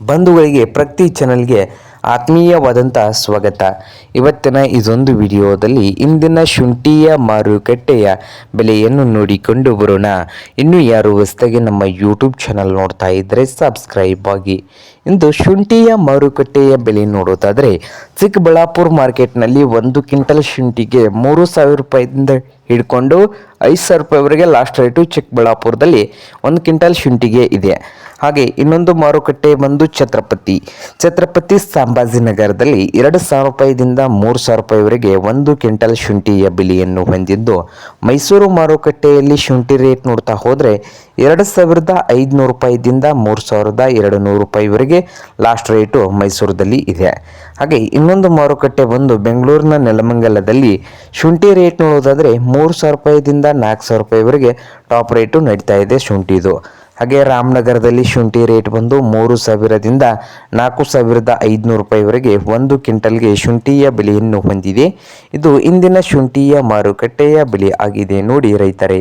ಬಂಧುಗಳಿಗೆ ಪ್ರತಿ ಚಾನಲ್ಗೆ ಆತ್ಮೀಯವಾದಂಥ ಸ್ವಾಗತ. ಇವತ್ತಿನ ಇದೊಂದು ವಿಡಿಯೋದಲ್ಲಿ ಇಂದಿನ ಶುಂಠಿಯ ಮಾರುಕಟ್ಟೆಯ ಬೆಲೆಯನ್ನು ನೋಡಿಕೊಂಡು ಬರೋಣ. ಇನ್ನು ಯಾರು ಹೊಸದಾಗಿ ನಮ್ಮ ಯೂಟ್ಯೂಬ್ ಚಾನಲ್ ನೋಡ್ತಾ ಇದ್ದರೆ ಸಬ್ಸ್ಕ್ರೈಬ್ ಆಗಿ. ಇಂದು ಶುಂಠಿಯ ಮಾರುಕಟ್ಟೆಯ ಬೆಲೆ ನೋಡೋದಾದರೆ ಚಿಕ್ಕಬಳ್ಳಾಪುರ ಮಾರ್ಕೆಟ್ನಲ್ಲಿ ಒಂದು ಕ್ವಿಂಟಲ್ ಶುಂಠಿಗೆ ಮೂರು ಸಾವಿರ ರೂಪಾಯಿಂದ ಹಿಡ್ಕೊಂಡು ಐದು ಸಾವಿರ ರೂಪಾಯಿವರೆಗೆ ಲಾಸ್ಟ್ ರೇಟು ಚಿಕ್ಕಬಳ್ಳಾಪುರದಲ್ಲಿ ಒಂದು ಕ್ವಿಂಟಲ್ ಶುಂಠಿಗೆ ಇದೆ. ಹಾಗೆ ಇನ್ನೊಂದು ಮಾರುಕಟ್ಟೆ ಬಂದು ಛತ್ರಪತಿ. ಛತ್ರಪತಿ ಸಂಭಾಜಿನಗರದಲ್ಲಿ ಎರಡು ಸಾವಿರ ರೂಪಾಯಿದಿಂದ ಮೂರು ಸಾವಿರ ರೂಪಾಯಿವರೆಗೆ ಒಂದು ಕ್ವಿಂಟಲ್ ಶುಂಠಿಯ ಬೆಲೆಯನ್ನು ಹೊಂದಿದ್ದು, ಮೈಸೂರು ಮಾರುಕಟ್ಟೆಯಲ್ಲಿ ಶುಂಠಿ ರೇಟ್ ನೋಡ್ತಾ ಹೋದರೆ ಎರಡು ಸಾವಿರದ ಐದುನೂರು ರೂಪಾಯಿದಿಂದ ಮೂರು ಸಾವಿರದ ಎರಡು ನೂರು ರೂಪಾಯಿವರೆಗೆ ಲಾಸ್ಟ್ ರೇಟು ಮೈಸೂರದಲ್ಲಿ ಇದೆ. ಹಾಗೆ ಇನ್ನೊಂದು ಮಾರುಕಟ್ಟೆ ಬಂದು ಬೆಂಗಳೂರಿನ ನೆಲಮಂಗಲದಲ್ಲಿ ಶುಂಠಿ ರೇಟ್ ನೋಡೋದಾದರೆ ಮೂರು ಸಾವಿರ ರೂಪಾಯಿದಿಂದ ನಾಲ್ಕು ಸಾವಿರ ರೂಪಾಯಿವರೆಗೆ ಟಾಪ್ ರೇಟು ನಡೀತಾ ಇದೆ ಶುಂಠಿದು. ಹಾಗೆ ರಾಮನಗರದಲ್ಲಿ ಶುಂಠಿ ರೇಟ್ ಬಂದು ಮೂರು ಸಾವಿರದಿಂದ ನಾಲ್ಕು ಸಾವಿರದ ಐದುನೂರು ರೂಪಾಯಿವರೆಗೆ ಒಂದು ಕ್ವಿಂಟಲ್ಗೆ ಶುಂಠಿಯ ಬೆಲೆಯನ್ನು ಹೊಂದಿದೆ. ಇದು ಇಂದಿನ ಶುಂಠಿಯ ಮಾರುಕಟ್ಟೆಯ ಬೆಲೆ ಆಗಿದೆ. ನೋಡಿ ರೈತರೇ.